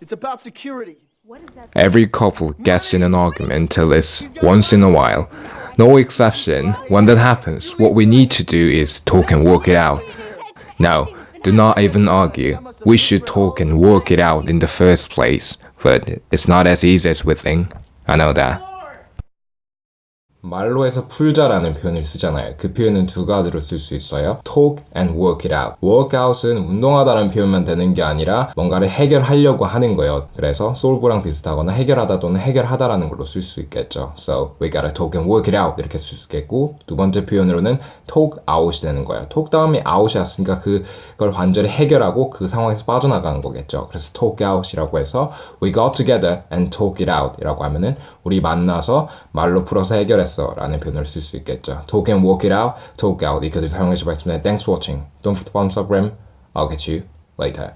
It's about security. Every couple gets in an argument at least once in a while. No exception. When that happens, what we need to do is talk and work it out. No, do not even argue. We should talk and work it out in the first place. But it's not as easy as we think. I know that. 말로 해서 풀자라는 표현을 쓰잖아요. 그 표현은 두 가지로 쓸 수 있어요. talk and work it out. work out은 운동하다라는 표현만 되는 게 아니라 뭔가를 해결하려고 하는 거예요. 그래서 solve랑 비슷하거나 해결하다 또는 해결하다라는 걸로 쓸 수 있겠죠. So we gotta talk and work it out 이렇게 쓸 수 있겠고 두 번째 표현으로는 talk out이 되는 거예요. talk 다음에 out이 왔으니까 그걸 완전히 해결하고 그 상황에서 빠져나가는 거겠죠. 그래서 talk out이라고 해서 we got together and talk it out 이라고 하면은 우리 만나서 말로 풀어서 해결 했어 라는 표현을 쓸 수 있겠죠. talk and work it out, talk out 이 교들 사용해 주셨습니다. Thanks for watching. Don't forget to follow Instagram. I'll catch you later.